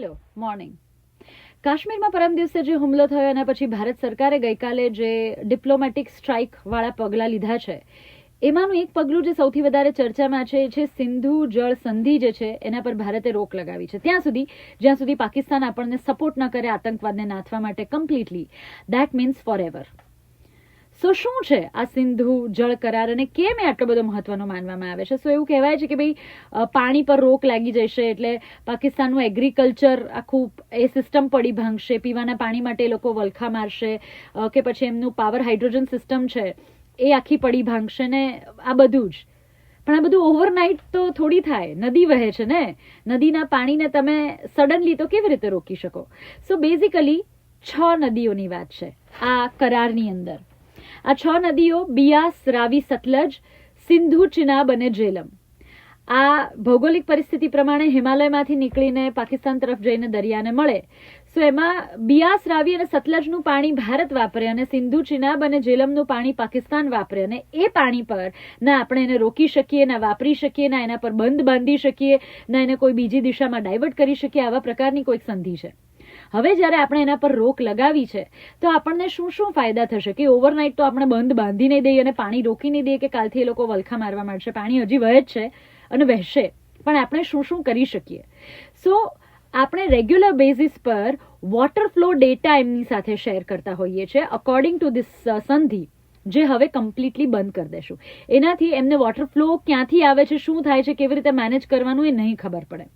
Hello morning કાશ્મીરમાં પરમ દિવસે જે હુમલો થયો એના પછી ભારત સરકારે ગઈકાલે જે ડિપ્લોમેટિક સ્ટ્રાઇક વાળા પગલાં લીધા છે, એમાંનું એક પગલું જે સૌથી વધારે ચર્ચામાં છે એ છે સિંધુ જળ સંધિ જે છે, એના પર ભારતે રોક લગાવી છે. ત્યાં સુધી, જ્યાં સુધી પાકિસ્તાન આપણને સપોર્ટ ન કરે, આતંકવાદને નાથવા માટે completely that means for ever so શું છે આ સિંધુ જળ કરાર અને કેમ એ આટલો બધો મહત્વનો માનવામાં આવે છે? સો એવું કહેવાય છે કે ભાઈ પાણી પર રોક લાગી જશે એટલે પાકિસ્તાનનું એગ્રીકલ્ચર આખું એ સિસ્ટમ પડી ભાંગશે, પીવાના પાણી માટે એ લોકો વલખા મારશે કે પછી એમનું પાવર હાઇડ્રોજન સિસ્ટમ છે એ આખી પડી ભાંગશે ને આ બધું જ. પણ આ બધું ઓવરનાઇટ તો થોડી થાય, નદી વહે છે ને? નદીના પાણીને તમે સડનલી તો કેવી રીતે રોકી શકો? સો બેઝિકલી છ નદીઓની વાત છે આ કરારની અંદર. આ છ નદીઓ બિયાસ, રાવી, સતલજ, સિંધુ, ચિનાબ અને જેલમ. આ ભૌગોલિક પરિસ્થિતિ પ્રમાણે હિમાલયમાંથી નીકળીને પાકિસ્તાન તરફ જઈને દરિયાને મળે. સો એમાં બિયાસ, રાવી અને સતલજનું પાણી ભારત વાપરે અને સિંધુ, ચિનાબ અને જેલમનું પાણી પાકિસ્તાન વાપરે અને એ પાણી પર ના આપણે એને રોકી શકીએ, ના વાપરી શકીએ, ના એના પર બંધ બાંધી શકીએ, ના એને કોઈ બીજી દિશામાં ડાયવર્ટ કરી શકીએ, આવા પ્રકારની કોઈક સંધિ છે. હવે જ્યારે આપણે એના પર રોક લગાવી છે, તો આપણને શું શું ફાયદા થશે? કે ઓવરનાઇટ તો આપણે બંધ બાંધી નહીં દઈએ અને પાણી રોકી નહીં દઈએ કે કાલથી એ લોકો વલખા મારવા માંડશે? પાણી હજી વહે જ છે અને વહેશે. પણ આપણે શું શું કરી શકીએ? સો આપણે રેગ્યુલર બેઝિસ પર વોટર ફ્લો ડેટા એમની સાથે શેર કરતા હોઈએ છીએ અકોર્ડિંગ ટુ ધીસ સંધિ, જે હવે કમ્પ્લીટલી બંધ કરી દેશું. એનાથી એમને વોટર ફ્લો ક્યાંથી આવે છે, શું થાય છે, કેવી રીતે મેનેજ કરવાનું એ નહીં ખબર પડે.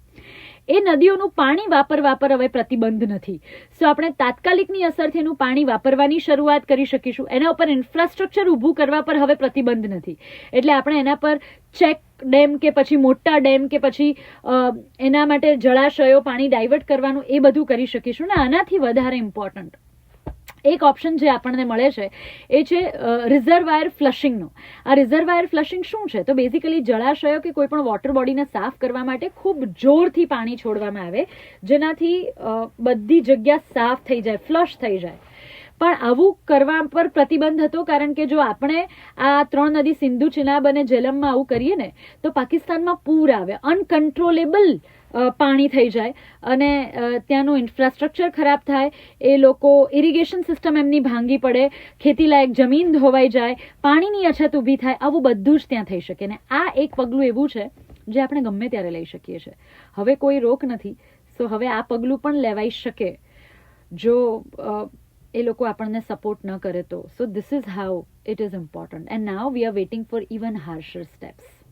એ નદીઓનું પાણી વાપરવા પર હવે પ્રતિબંધ નથી. સો આપણે તાત્કાલિકની અસરથી એનું પાણી વાપરવાની શરૂઆત કરી શકીશું. એના ઉપર ઇન્ફ્રાસ્ટ્રક્ચર ઊભું કરવા પર હવે પ્રતિબંધ નથી. એટલે આપણે એના પર ચેક ડેમ કે પછી મોટા ડેમ કે પછી એના માટે જળાશયો પાણી ડાયવર્ટ કરવાનું એ બધું કરી શકીશું ને આનાથી વધારે ઇમ્પોર્ટન્ટ એક ઓપ્શન જે આપણને મળે છે, એ છે રિઝર્વાયર ફ્લશિંગનો આ રિઝર્વાયર ફ્લશિંગ શું છે? તો બેઝિકલી જળાશયો કે કોઈ પણ વોટર બોડીને સાફ કરવા માટે ખૂબ જોરથી પાણી છોડવામાં આવે, જેનાથી બધી જગ્યા સાફ થઈ જાય ફ્લશ થઈ જાય. પણ આવું કરવા પર પ્રતિબંધ હતો, કારણ કે જો આપણે આ ત્રણ નદી સિંધુ ચિનાબ અને જેલમમાં આવું કરીએ ને, તો પાકિસ્તાનમાં પૂર આવે અનકન્ટ્રોલેબલ પાણી થઈ જાય અને ત્યાંનું ઇન્ફ્રાસ્ટ્રક્ચર ખરાબ થાય, એ લોકો ઇરિગેશન સિસ્ટમ એમની ભાંગી પડે, ખેતીલાયક જમીન ધોવાઈ જાય, પાણીની અછત ઊભી થાય, આવું બધું જ ત્યાં થઈ શકે ને. આ એક પગલું એવું છે, જે આપણે ગમે ત્યારે લઈ શકીએ છીએ. હવે કોઈ રોક નથી, સો હવે આ પગલું પણ લેવાઈ શકે. જો એ લોકો આપણને સપોર્ટ ન કરે તો. So this is how it is important and now we are waiting for even harsher steps